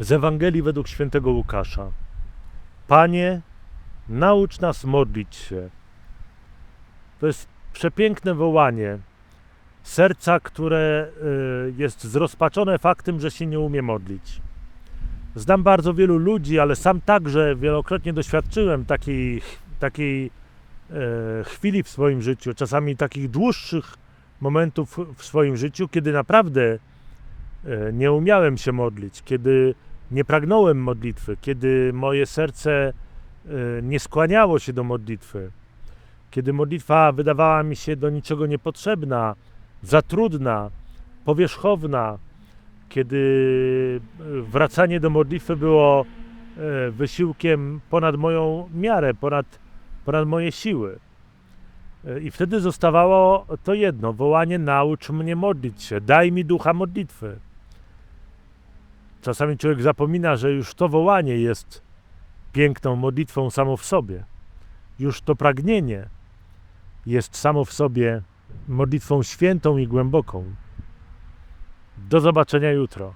Z Ewangelii według świętego Łukasza. Panie, naucz nas modlić się. To jest przepiękne wołanie serca, które y, jest zrozpaczone faktem, że się nie umie modlić. Znam bardzo wielu ludzi, ale sam także wielokrotnie doświadczyłem takiej, takiej e, chwili w swoim życiu, czasami takich dłuższych momentów w swoim życiu, kiedy naprawdę e, nie umiałem się modlić, kiedy nie pragnąłem modlitwy, kiedy moje serce e, nie skłaniało się do modlitwy, kiedy modlitwa wydawała mi się do niczego niepotrzebna, za trudna, powierzchowna, kiedy e, wracanie do modlitwy było e, wysiłkiem ponad moją miarę, ponad, ponad moje siły. I wtedy zostawało to jedno: wołanie: naucz mnie modlić się, daj mi ducha modlitwy. Czasami człowiek zapomina, że już to wołanie jest piękną modlitwą samo w sobie. Już to pragnienie jest samo w sobie modlitwą świętą i głęboką. Do zobaczenia jutro.